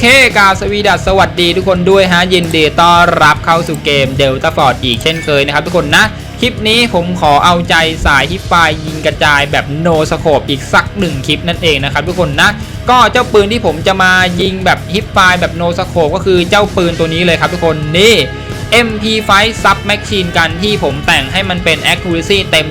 เคกาสวีดัสสวัสดีทุกคนด้วยฮะยินดีต้อนรับเข้าสู่เกมเดลต้าฟอร์ดอีกเช่นเคยนะครับทุกคนนะ คลิปนี้ผมขอเอาใจสายฮิปไฟยิงกระจายแบบโนสโคปอีกสักหนึ่งคลิปนั่นเองนะครับทุกคนนะก็เจ้าปืนที่ผมจะมายิงแบบฮิปไฟแบบโนสโคปก็คือเจ้าปืนตัวนี้เลยครับทุกคนนี่ MP5 Sub Machine กันที่ผมแต่งให้มันเป็น accuracy เต็ม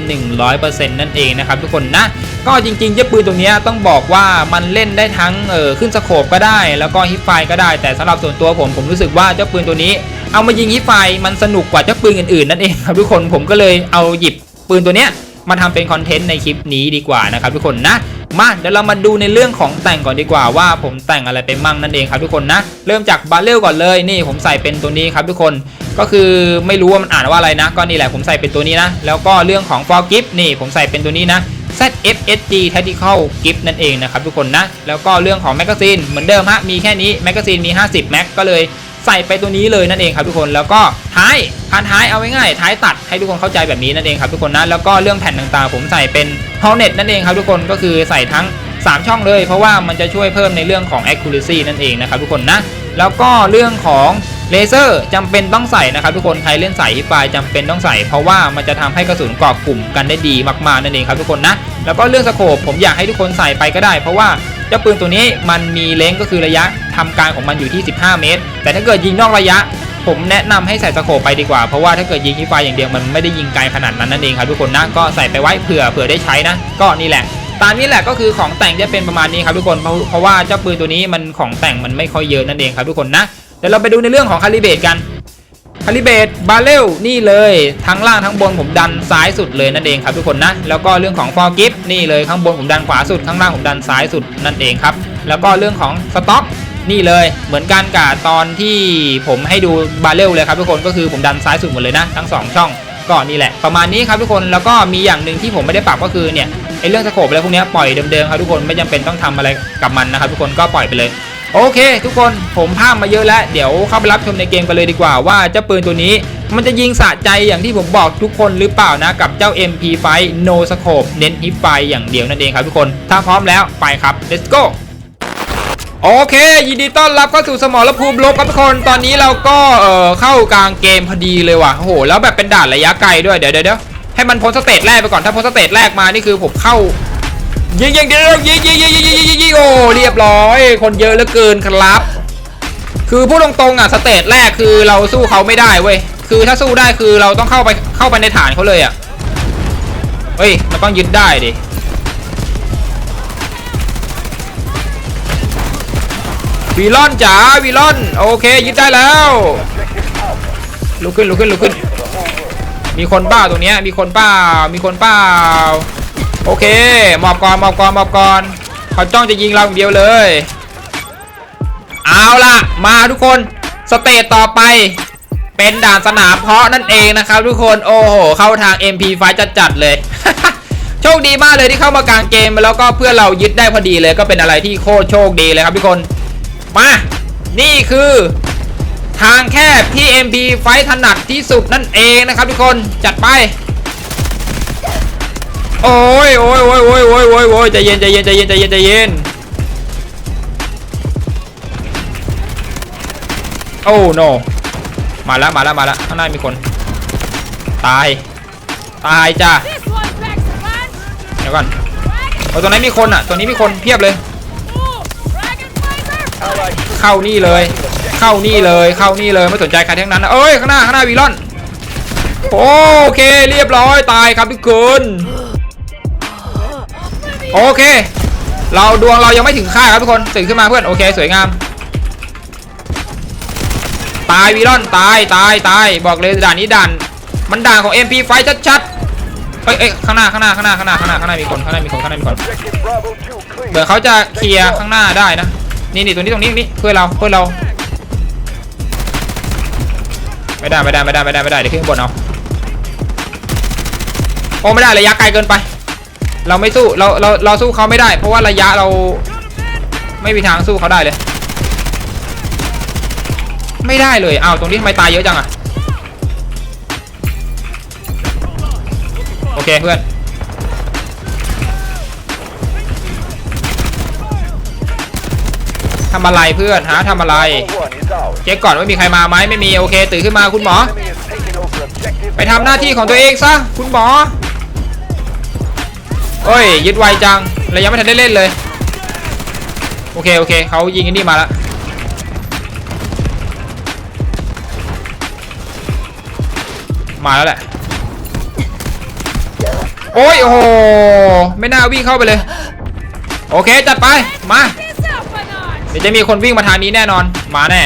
100%นั่นเองนะครับทุกคนนะ ก็จริงๆ เจ้าปืนตัวนี้ต้องบอกว่ามันเล่นได้ทั้งเออขึ้นสโคปก็ได้ แล้วก็ฮิปไฟก็ได้ แต่สำหรับส่วนตัวผมผมรู้สึกว่าเจ้าปืนตัวนี้ เอามายิงฮิปไฟมันสนุกกว่าเจ้าปืนอื่นๆนั่นเองครับทุกคนผมก็เลยเอาหยิบปืนตัวเนี้ยมาทำเป็นคอนเทนต์ในคลิปนี้ดีกว่านะครับทุกคนนะ มาเดี๋ยวเรามาดูในเรื่องของแต่งก่อนดีกว่าว่า ผมแต่งอะไรไปมั่งนั่นเองครับทุกคนนะ เริ่มจากบาเรลก่อนเลยนี่ผมใส่เป็นตัวนี้ครับทุกคนก็คือไม่รู้ว่ามันอ่านว่าอะไรนะ ก็นี่แหละผมใส่เป็นตัวนี้นะ แล้วก็เรื่องของ for gift นี่ผมใส่เป็นตัวนี้นะ ZFSG Tactical Gift นั่นเองนะครับทุกคนนะ แล้วก็เรื่องของแมกกาซีนเหมือนเดิมฮะมีแค่นี้แมกกาซีนมี 50 แม็กก็เลย ใส่ไปตัวนี้เลยนั่นเองครับทุกคนแล้วก็ท้ายพันท้ายเอาไว้ง่ายท้ายตัดให้ทุกคนเข้าใจแบบนี้นั่นเองครับทุกคนนะแล้วก็เรื่องแผ่นต่างๆ ผมใส่เป็น h o l n e t นั่นเองครับทุกคนก็คือใส่ทั้ง 3 ช่องเลย เพราะว่ามันจะช่วยเพิ่มในเรื่องของ accuracy นั่นเองนะครับทุกคนนะแล้วก็เรื่องของเลเซอร์จำเป็นต้องใส่นะครับทุกคนใครเล่นสายฮิปไฟจำเป็นต้องใส่ เพราะว่ามันจะทำให้กระสุนเกาะกลุ่มกันได้ดีมากๆนั่นเองครับทุกคนนะแล้วก็เรื่องสโคปผมอยากให้ทุกคนใส่ไปก็ได้ เพราะว่า เจ้าปืนตัวนี้มันมีเลนส์ก็คือระยะทำการของมันอยู่ที่ 15 เมตร แต่ถ้าเกิดยิงนอกระยะ ผมแนะนำให้ใส่สโคปไปดีกว่า เพราะว่าถ้าเกิดยิงฮิปไฟอย่างเดียวมันไม่ได้ยิงไกลขนาดนั้นนั่นเองครับทุกคนนะก็ใส่ไปไว้เผื่อเผื่อได้ใช้นะ ก็นี่แหละตามนี้แหละก็คือของแต่งจะเป็นประมาณนี้ครับทุกคนเพราะเพราะว่าเจ้าปืนตัวนี้มันของแต่งมันไม่ค่อยเยอะนั่นเองครับทุกคนนะเดี๋ยวเราไปดูในเรื่องของคาลิเบตกัน คาลิเบตบาเรลนี่เลยทั้งล่างทั้งบนผมดันซ้ายสุดเลยนั่นเองครับทุกคนนะ แล้วก็เรื่องของฟอร์กิฟนี่เลยข้างบนผมดันขวาสุดข้างล่างผมดันซ้ายสุดนั่นเองครับ แล้วก็เรื่องของสต็อกนี่เลยเหมือนกันกับตอนที่ผมให้ดูบาเรลเลยครับทุกคนก็คือผมดันซ้ายสุดหมดเลยนะ ทั้งสองช่องก็นี่แหละประมาณนี้ครับทุกคนแล้วก็มีอย่างหนึ่งที่ผมไม่ได้ปรับก็คือเนี่ยไอเรื่องสโคปอะไรพวกนี้ปล่อยเดิมๆครับทุกคนไม่จำเป็นต้องทำอะไรกับมันนะครับทุกคนก็ปล่อยไปเลย โอเค ทุกคนผมภาพมาเยอะแล้ว เดี๋ยวเข้าไปรับชมในเกมกันเลยดีกว่าว่าเจ้าปืนตัวนี้ มันจะยิงสะใจอย่างที่ผมบอกทุกคนหรือเปล่านะ กับเจ้า MP5 No Scope เน้นฮิปไฟอย่างเดียวนั่นเองครับทุกคน ถ้าพร้อมแล้วไปครับ let's go โอเค ยินดีต้อนรับเข้าสู่สมรภูมิลบครับทุกคนตอนนี้เราก็เอ่อเข้ากลางเกมพอดีเลยว่ะโอ้โหแล้วแบบเป็นด่านระยะไกลด้วยเดี๋ยวเดี๋ยวให้มันพ้นสเตจแรกไปก่อนถ้าพ้นสเตจแรกมานี่คือผมเข้ายิงยิงเดี๋ยวยิงยิงยิงยิง รียบร้อย คนเยอะเหลือเกินครับ คือพูดตรงๆอะสเตจแรกคือเราสู้เขาไม่ได้เว้ยคือถ้าสู้ได้คือเราต้องเข้าไปเข้าไปในฐานเขาเลยอะเฮ้ยมันต้องยึดได้ดิวีลอนจ๋าวีลอนโอเคยึดได้แล้วลุกขึ้นลุกขึ้นลุกขึ้น มีคนบ้าตรงเนี้ยมีคนเปล่ามีคนเปล่าโอเคหมอบก่อนหมอบก่อนหมอบก่อน เขาจ้องจะยิงเราอย่างเดียวเลย เอาล่ะ มาทุกคนสเตจต่อไป เป็นด่านสนามเพาะนั่นเองนะครับทุกคนโอ้โหเข้าทาง MP ไฟจัดเลย โชคดีมากเลยที่เข้ามากลางเกมแล้วก็เพื่อเรายึดได้พอดีเลยก็เป็นอะไรที่โคตรโชคดีเลยครับทุกคนมานี่คือทางแคบที่ MP ไฟถนัดที่สุดนั่นเองนะครับทุกคนจัดไป โอ้ยโอ้ยโอ้ยโอ้ยโอ้ยโอ้ยโอ้ยใจเย็นใจเย็นใจเย็นใจเย็นใจเย็นโอ้ no มาแล้วมาแล้วมาแล้วข้างหน้ามีคน ตาย ตายจ้ะ This one packs a punch. เดี๋ยวก่อนโอ้ตรงนี้มีคนอะตรงนี้มีคนเพียบเลย เข้านี่เลย เข้านี่เลยเข้านี่เลยไม่สนใจใครทั้งนั้นเอ้ยข้างหน้าข้างหน้าวีลอนโอเคเรียบร้อยตายครับทุกคน โอเค เราดวงเรายังไม่ถึงค่าครับทุกคนตื่นขึ้นมาเพื่อนโอเคสวยงาม ตายวีลอนตายตายตายบอกเลยด่านนี้ด่านมันด่านของ MP ไฟชัดๆเอ้ยเอ้ยข้างหน้าข้างหน้าข้างหน้าข้างหน้าข้างหน้าข้างหน้ามีคนข้างหน้ามีคนข้างหน้ามีคนเดี๋ยวเขาจะเคลียร์ข้างหน้าได้นะนี่นี่ตรงนี้ตรงนี้นี้เพื่อเราเพื่อเรา ไม่ได้ไม่ได้ไม่ได้ไม่ได้ไม่ได้เดี๋ยวขึ้นบนเอาโอ้ไม่ได้ระยะไกลเกินไป เราไม่สู้เราเราเราสู้เขาไม่ได้ เพราะว่าระยะเราไม่มีทางสู้เขาได้เลย ไม่ได้เลยเอ้าวตรงนี้ทำไมตายเยอะจังอะโอเคเพื่อนทำอะไรเพื่อนฮะทำอะไรเช็คก่อนว่ามีใครมาไหมไม่มีโอเค ตื่นขึ้นมาคุณหมอ ไปทำหน้าที่ของตัวเองซะคุณหมอ เอ้ยยึดไวจังเรายังไม่ทันได้เล่นเลย โอเคโอเคเขายิงอันนี้มาแล้วมาแล้วแหละ โอ้ยโอ้โหไม่น่าวิ่งเข้าไปเลย โอเคจัดไปมา Yourself a notch. เดี๋ยวจะมีคนวิ่งมาทางนี้แน่นอน มาแน่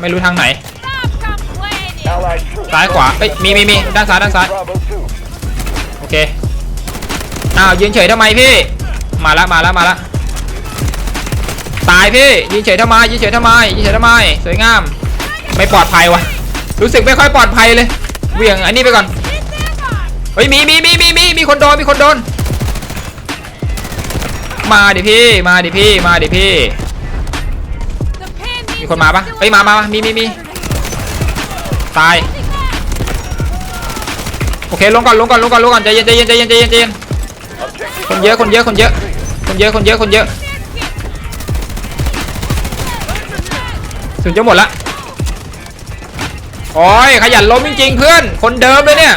ไม่รู้ทางไหน Stop complaining. Allied troops. ซ้ายขวาเอ้ยมีมีมีด้านซ้ายด้านซ้าย อ้าวยืนเฉยทำไมพี่ มาละมาละมาละตายพี่ยืนเฉยทำไมยืนเฉยทำไมยืนเฉยทำไมสวยงาม ไม่ปลอดภัยวะรู้สึกไม่ค่อยปลอดภัยเลยเวียงอันนี้ไปก่อนเฮ้ยมีมีมีมีมีมีคนโดนมีคนโดน มาดิพี่มาดิพี่มาดิพี่ มีคนมาปะเฮ้ยมามามามีมีมีตายโอเคลงก่อนลงก่อนลงก่อนลงก่อนใจเย็นใจเย็นใจเย็นใจเย็นใจเย็น คนเยอะคนเยอะคนเยอะคนเยอะคนเยอะคนเยอะถึงจะหมดละโอ้ยขยันล้มจริงๆเพื่อน คนเดิมเลยเนี่ย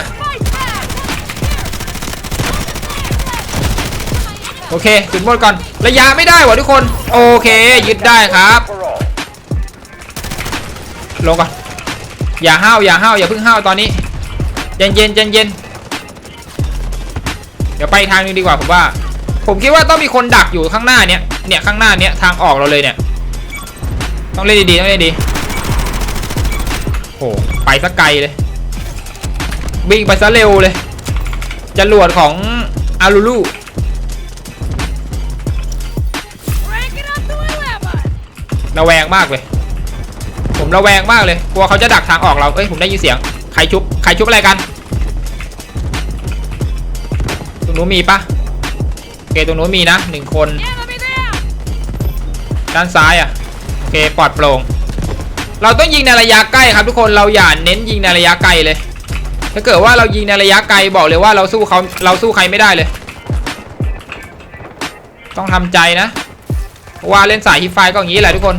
โอเคจุดหมดก่อนระยะไม่ได้วะทุกคน โอเคยึดได้ครับ ลงก่อนอย่าห้าวอย่าห้าวอย่าเพิ่งห้าวตอนนี้เย็นเย็นเย็นเย็น เดี๋ยวไปทางนึงดีกว่าผมว่า ผมคิดว่าต้องมีคนดักอยู่ข้างหน้าเนี้ยเนี่ยข้างหน้าเนี้ยทางออกเราเลยเนี่ย ต้องเล่นดีๆต้องเล่นดีโอ้ไปซะไกลเลยวิ่งไปซะเร็วเลยจรวดของอารูลูระแวงมากเลย ผมระแวงมากเลย กลัวเขาจะดักทางออกเรา เอ้ย ผมได้ยินเสียง ใครชุบ ใครชุบอะไรกัน นู้นมีปะโอเคตรงนู้นมีนะหนึ่งคน ด้านซ้ายอะโอเคปลอดโปร่งเราต้องยิงในระยะใกล้ครับทุกคนเราอย่าเน้นยิงในระยะไกลเลย ถ้าเกิดว่าเรายิงในระยะไกลบอกเลยว่าเราสู้เขาเราสู้ใครไม่ได้เลย ต้องทำใจนะเพราะว่าเล่นสายฮิปไฟก็อย่างนี้แหละทุกคน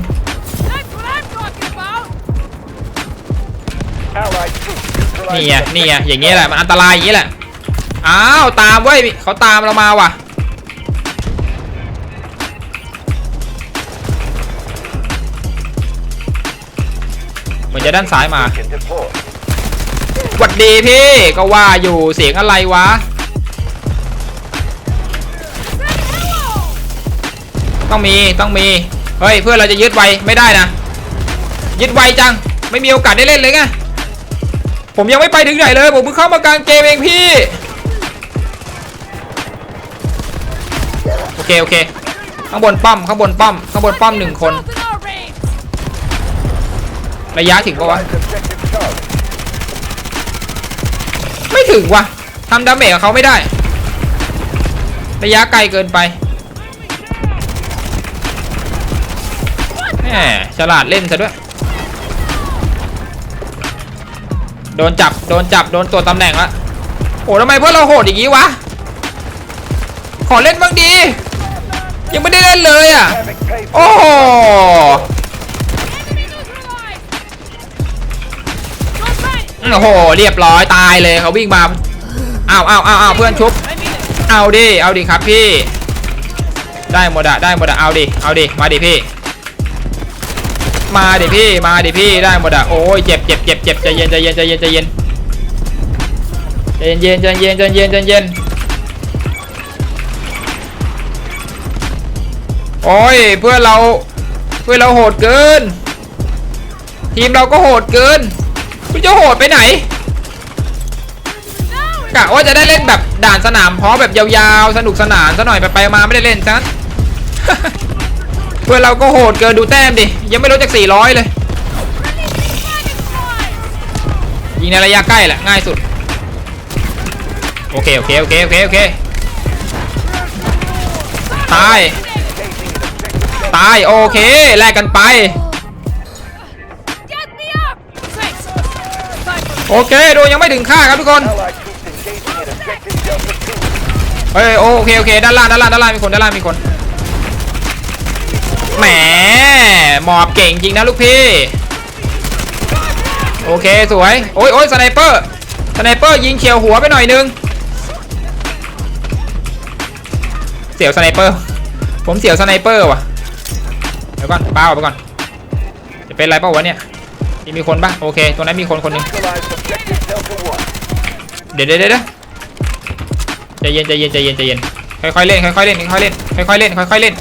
นี่ neutralize ไง the นี่ไง objective. อย่างเงี้ยแหละมันอันตรายอย่างงี้แหละ อ้าวตามเว้ยเขาตามเรามาว่ะ เหมือนจะด้านซ้ายมา Can deploy. หวัดดีพี่ ก็ว่าอยู่เสียงอะไรวะ ต้องมีต้องมี เฮ้ย เพื่อนเราจะยึดไวไม่ได้นะ ยึดไวจัง ไม่มีโอกาสได้เล่นเลยไงผมยังไม่ไปถึงไหนเลย ผมเพิ่งเข้ามากลางเกมเองพี่ เคโอเค ข้างบนป้อมข้างบนป้อมข้างบนป้อมหนึ่งคน ระยะถึงปะวะ ไม่ถึงวะทำดาเมจกับเขาไม่ได้ ระยะไกลเกินไปแหมฉลาดเล่นซะด้วย โดนจับ โดนจับ โดนตัวตำแหน่งละโอ้ทำไมเพวกเราโหดอย่างนี้วะ ขอเล่นบ้างดี ยังไม่ได้เล่นเลยอะ โอ้โหโอ้โห เรียบร้อยตายเลยเขาวิ่งมาอ้าวอ้าวอ้าวอ้าเพื่อนชุบ เอาดิ เอาดิครับพี่ ได้หมดอะได้หมดอะเอาดิ เอาดิ มาดิพี่ มาดิพี่ มาดิพี่ ได้หมดอะโอ้ยเจ็บเจ็บเจ็บเจ็บใจเย็นใจเย็นใจเย็นใจเย็นใจเย็นใจเย็นใจเย็นใจเย็น โอ้ยเพื่อนเราเพื่อนเราโหดเกิน ทีมเราก็โหดเกินคุณจะโหดไปไหนกะว่าจะได้เล่นแบบด่านสนามเพาะแบบยาวๆ สนุกสนานซะหน่อยไปไปมาไม่ได้เล่นซะงั้นเพื่อนเราก็โหดเกินดูแต้มดิ ยังไม่ลดจาก 400 เลย ยิงในระยะใกล้แหละ ง่ายสุด โอเค โอเค โอเค โอเค โอเค ตาย ตายโอเคแลกกันไป โอเคโดนยังไม่ถึงค่าครับทุกคนเฮ้ยโอเคโอเคด้านล่างด้านล่างด้านล่างมีคนด้านล่างมีคนแหมหมอบเก่งจริงนะลูกพี่โอเคสวยโอ้ยโอ้ยสไนเปอร์สไนเปอร์ยิงเฉียวหัวไปหน่อยนึงเสียวสไนเปอร์ผมเสียวสไนเปอร์ว่ะ เดี๋ยวก่อนป้าออกไปก่อน จะเป็นไรเปล่าวะเนี่ยนี่มีคนปะโอเคตรงนั้นมีคนคนหนึงเดี๋ยวเดี๋ยวเดี๋ยวเดี๋ยวใจเย็นใจเย็นใจเย็นใจเย็นค่อยๆเล่นค่อยๆเล่นค่อยๆเล่นค่อยๆเล่นค่อยๆเล่น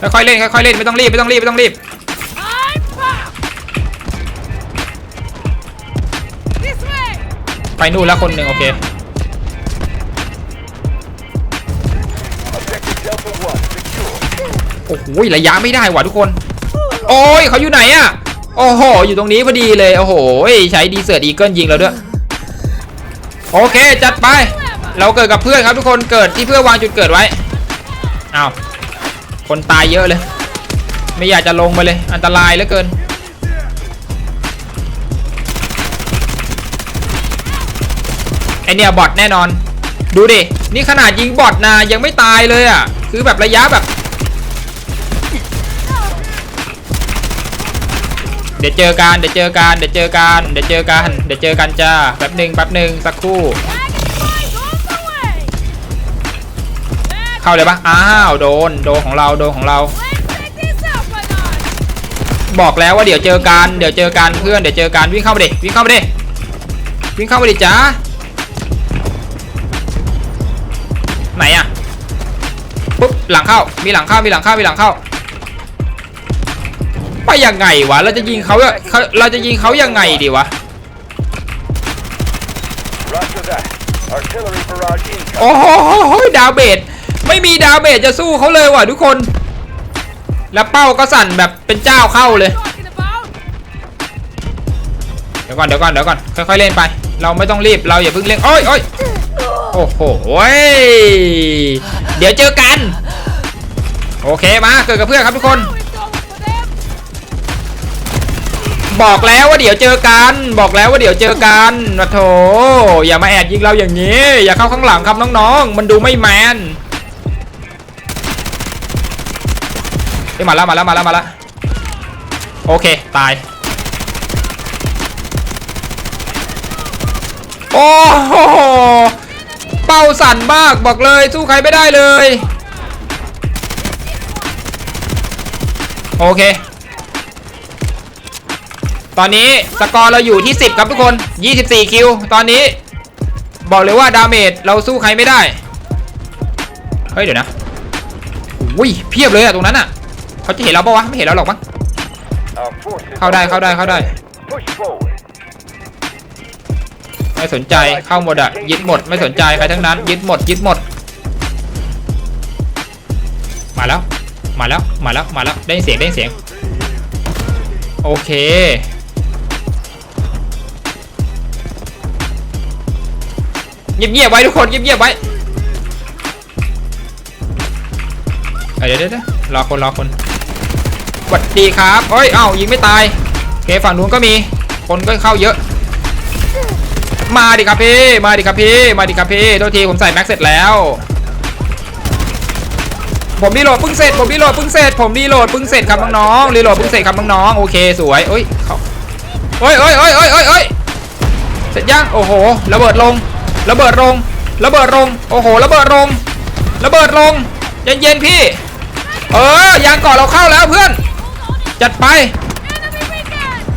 ค่อยๆเล่นค่อยๆเล่นไม่ต้องรีบไม่ต้องรีบไม่ต้องรีบไปนู่นแล้วคนหนึ่งโอเค โอ้โหระยะไม่ได้ว่ะทุกคน โอ้ยเขาอยู่ไหนอะโอ้โห อยู่ตรงนี้พอดีเลย โอ้โห ใช้ดีเสืออีเกิลยิงเราด้วย โอเค จัดไป เราเกิดกับเพื่อนครับทุกคน เกิดที่เพื่อวางจุดเกิดไว้เอ้าคนตายเยอะเลย ไม่อยากจะลงไปเลย อันตรายเหลือเกิน ไอเนี่ยบอทแน่นอน ดูดิ นี่ขนาดยิงบอทนะยังไม่ตายเลยอะ คือแบบระยะแบบ ดี๋ยวเจอกันเดี๋ยวเจอกันเดี๋ยวเจอกันเดี๋ยวเจอกันเดี๋ยวเจอกันจ้าแป๊บหนึ่งแป๊บหนึ่งสักครู่ เข้าเลยปะอ้าวโดนโดนของเราโดนของเรา บอกแล้วว่าเดี๋ยวเจอกันเดี๋ยวเจอกันเพื่อนเดี๋ยวเจอกันวิ่งเข้ามาดิวิ่งเข้ามาดิวิ่งเข้ามาดิจ้าไหนอะปุ๊บหลังเข้ามีหลังเข้ามีหลังเข้ามีหลังเข้า ไปยังไงวะ เราจะยิงเขาเขาเราจะยิงเขายังไงดีวะ โอ้โหดาวเบดไม่มีดาวเบดจะสู้เขาเลยว่ะทุกคน แล้วเป้าก็สั่นแบบเป็นเจ้าเข้าเลย เดี๋ยวก่อนเดี๋ยวก่อนเดี๋ยวก่อนค่อยๆเล่นไป เราไม่ต้องรีบเราอย่าเพิ่งเล่นโอ้ยโอ้ยโอ้โหยเดี๋ยวเจอกัน โอเคมาเกิดกับเพื่อนครับทุกคน บอกแล้วว่าเดี๋ยวเจอกัน บอกแล้วว่าเดี๋ยวเจอกันนะโถอย่ามาแอบยิงเราอย่างนี้ อย่าเข้าข้างหลังครับน้องๆ มันดูไม่แมนเฮ้ยมาแล้วมาแล้วมาแล้วมาแล้วโอเค ตาย โอ้โหเป้าสั่นมากบอกเลยสู้ใครไม่ได้เลย โอเค ตอนนี้สกอร์เราอยู่ที่ 10 ครับทุกคน 24 คิว ตอนนี้ บอกเลยว่าดาเมจเราสู้ใครไม่ได้ เฮ้ยเดี๋ยวนะอุ้ยเพียบเลยอะตรงนั้นอะเขาจะเห็นเราปะวะไม่เห็นเราหรอกมั้งเข้าได้เข้าได้เข้าได้ ไม่สนใจเข้าหมดอะยึดหมดไม่สนใจใครทั้งนั้น ยึดหมดยึดหมด มาแล้ว มาแล้วมาแล้วมาแล้วได้เสียงได้เสียง โอเค เงียบๆไว้ทุกคนเงียบเอ้ยเดี๋ยวเดี๋ยวเดี๋ยวรอคนรอคนสวัสดีครับเอ้ยเอ้ายิงไม่ตายเคฝั่งนู้นก็มีคนก็เข้าเยอะ มาดิครับพี่มาดิครับพี่มาดิครับพี่โทษทีผมใส่แม็กเสร็จแล้ว ผมรีโหลดเพิ่งเสร็จผมรีโหลดเพิ่งเสร็จผมรีโหลดเพิ่งเสร็จครับน้องๆรีโหลดเพิ่งเสร็จครับน้องๆโอเคสวยเอ้ยเขาเอ้ยเอ้ยเอ้ยเอ้ยเอ้ยเอ้ยเสร็จยังโอ้โหระเบิดลง ระเบิดลงระเบิดลงโอ้โหระเบิดลงระเบิดลงเย็นๆพี่ เออยางก่อนเราเข้าแล้วเพื่อน จัดไป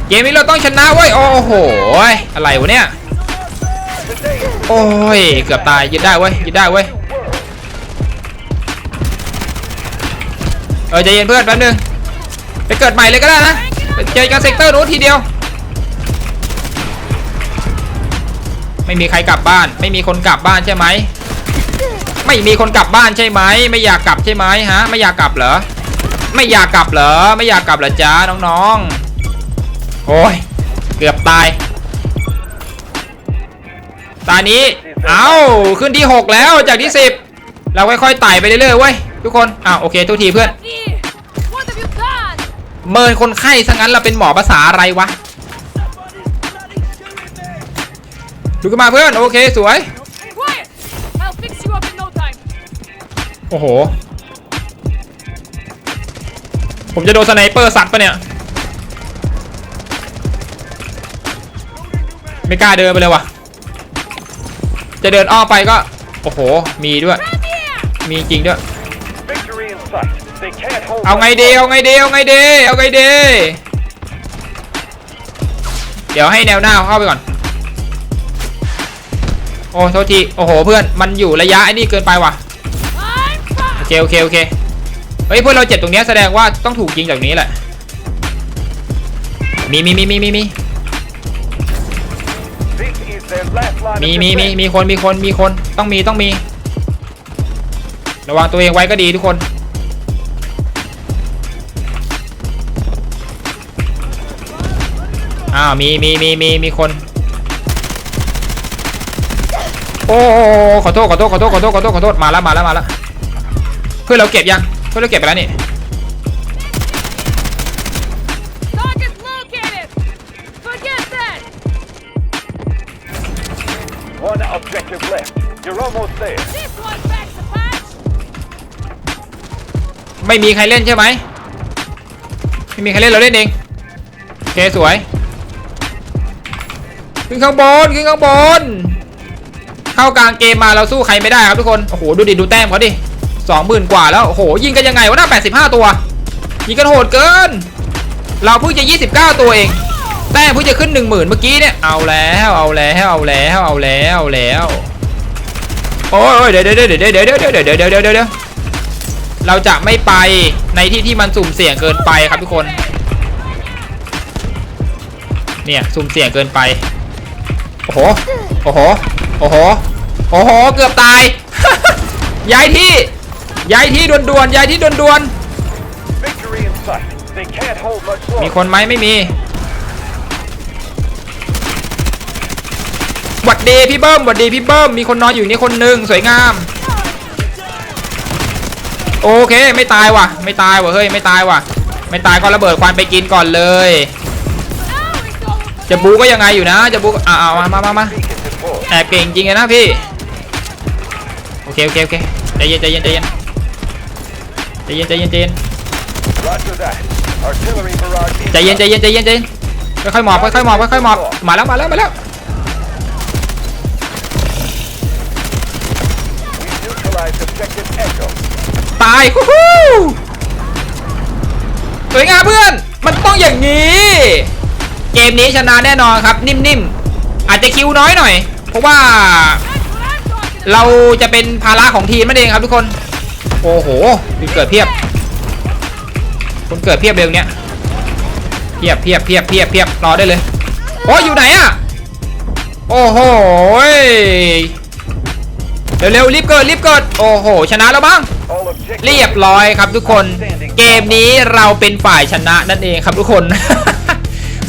เกมนี้เราต้องชนะเว้ยโอ้โหอะไรวะเนี่ยโอ้ยเกือบตายยึดได้เว้ยยึดได้เว้ยเออใจเย็นเพื่อนแป๊บนึงไปเกิดใหม่เลยก็ได้นะไปเจอกันเซกเตอร์นู้นทีเดียว ไม่มีใครกลับบ้าน ไม่มีคนกลับบ้านใช่ไหม ไม่มีคนกลับบ้านใช่ไหม ไม่อยากกลับใช่ไหมฮะ ไม่อยากกลับเหรอ ไม่อยากกลับเหรอ ไม่อยากกลับเหรอจ้าน้องๆ โอ้ย เกือบตายตอนนี้ เอ้าขึ้นที่ 6 แล้วจากที่ 10 เราค่อยๆไต่ไปเรื่อยๆเว้ยทุกคน อ้าวโอเคทุกทีเพื่อน Here! What have you เมินคนไข้ซะงั้นเราเป็นหมอภาษาอะไรวะ ลุกขึ้นมาเพื่อนโอเคสวย Quiet! I'll fix you up in no time. โอ้โห ผมจะโดนสไนเปอร์สัตว์ปะเนี่ย ไม่กล้าเดินไปเลยว่ะ จะเดินอ้อมไปก็ โอ้โห มีด้วย Come here! มีจริงด้วย Victory in sight. They can't hold เอาไง much ดี longer. เอาไงดีเอาไงดีเอาไงดีเดี๋ยวให้แนวหน้าเข้าไปก่อนโอ้โทษที โอ้โหเพื่อนมันอยู่ระยะไอ้นี่เกินไปว่ะโอเคโอเคโอเคเฮ้ยเพื่อนเราเจ็บตรงเนี้ยแสดงว่าต้องถูกยิงจากนี้แหละ มีมีมีมีมีมีมีมีมีมีคนมีคนมีคนต้องมีต้องมี ระวังตัวเองไว้ก็ดีทุกคน อ้าวมีมีมีมีมีคน โอ้โอ้โอ้ขอโทษขอโทษขอโทษขอโทษขอโทษขอโทษมาแล้วมาแล้วมาแล้วเพื่อนเราเก็บยังเพื่อนเราเก็บไปแล้วนี่ Target located! Forget that! One objective left. You're almost there. This one backs the patch! ไม่มีใครเล่นใช่ไหมไม่มีใครเล่นเราเล่นเองโอเคสวย ขึ้นข้างบนขึ้นข้างบน เข้ากลางเกมมาเราสู้ใครไม่ได้ครับทุกคนโอ้โหดูดิดูแต้มเขาดิสองหมื่นกว่าแล้วโอ้โหยิงกันยังไงวะหน้า85ตัวยิงกันโหดเกิน เราเพิ่งจะ29ตัวเอง แต้มเพิ่งจะขึ้น10,000เมื่อกี้เนี่ยเอาแล้วเอาแล้วเอาแล้วเอาแล้วเอาแล้วโอ้ยเดี๋ยวเดี๋ยวเดี๋ยวเดี๋ยวเดี๋ยวเดี๋ยวเดี๋ยวเดี๋ยวเดี๋ยวเราจะไม่ไปในที่ที่มันสุ่มเสี่ยงเกินไปครับทุกคน เนี่ยสุ่มเสี่ยงเกินไปโอ้โหโอ้โห โอ้โห โอ้โห เกือบตาย ย้ายที่ ย้ายที่ด่วนๆ ย้ายที่ด่วน Victory in sight. They can't hold much ๆมี longer. คนไหมไม่มีหวัดดีพี่เบิ้มหวัดดีพี่เบิ้ม มีคนนอนอยู่นี่คนหนึ่งสวยงาม โอเค ไม่ตายว่ะ ไม่ตายว่ะ เฮ้ย ไม่ตายว่ะ ไม่ตายก็ระเบิดควันไปกินก่อนเลย Now it's over for จะบูก็ยังไงอยู่นะ จะบูก็อ่าเอามามามา แอบเก่งจริงเลยนะพี่ โอเคโอเคโอเคใจเย็นใจเย็นใจเย็นใจเย็นใจเย็นใจเย็น Roger that. Artillery barrage ใจเย็นใจเย็นใจเย็นใจเย็นค่อยๆหมอบค่อยๆหมอบค่อยๆหมอบมาแล้วมาแล้วมาแล้ว We neutralized objective Echo. ตายฮู้ฮู้สวยงามเพื่อน มันต้องอย่างนี้ เกมนี้ชนะแน่นอนครับ นิ่มๆ อาจจะคิวน้อยหน่อยเพ ราะว่า เราจะเป็นภาระของทีมนั่นเองครับทุกคน โอ้โหคนเกิดเพียบ คนเกิดเพียบเร็วเนี้ยเพียบเพียบเพียบเพียบเพียบรอได้เลยโอ้อยู่ไหนอะโอ้โหยเร็วๆรีบเกิดรีบเกิดโอ้โห ชนะแล้วบ้างเรียบร้อยครับทุกคน เกมนี้เราเป็นฝ่ายชนะนั่นเองครับทุกคน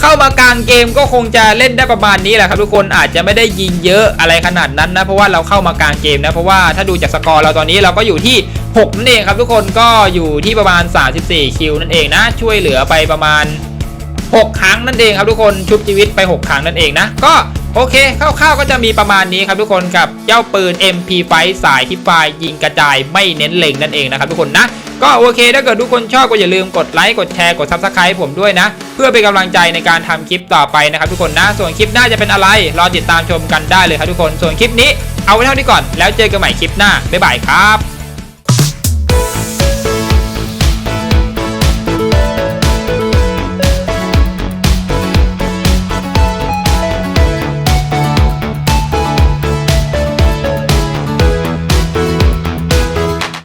เข้ามากลางเกมก็คงจะเล่นได้ประมาณนี้แหละครับทุกคนอาจจะไม่ได้ยิงเยอะอะไรขนาดนั้นนะเพราะว่าเราเข้ามากลางเกมนะเพราะว่าถ้าดูจากสกอร์เราตอนนี้เราก็อยู่ที่6นั่นเองครับทุกคนก็อยู่ที่ประมาณ 34 คิวนั่นเองนะช่วยเหลือไปประมาณ 6 ครั้งนั่นเองครับทุกคนชุบชีวิตไป 6 ครั้งนั่นเองนะ ก็โอเคคร่าวๆก็จะมีประมาณนี้ครับทุกคนกับเจ้าปืน MP5 สายที่ปลายยิงกระจายไม่เน้นเล็งนั่นเองนะครับทุกคนนะก็โอเคถ้าเกิดทุกคนชอบก็อย่าลืมกดไลค์กดแชร์กด Subscribe ผมด้วยนะ เพื่อเป็นกำลังใจในการทำคลิปต่อไปนะครับทุกคนนะ ส่วนคลิปหน้าจะเป็นอะไร รอติดตามชมกันได้เลยครับทุกคน ส่วนคลิปนี้เอาไว้เท่านี้ก่อนแล้วเจอกันใหม่คลิปหน้าบ๊ายบายครับ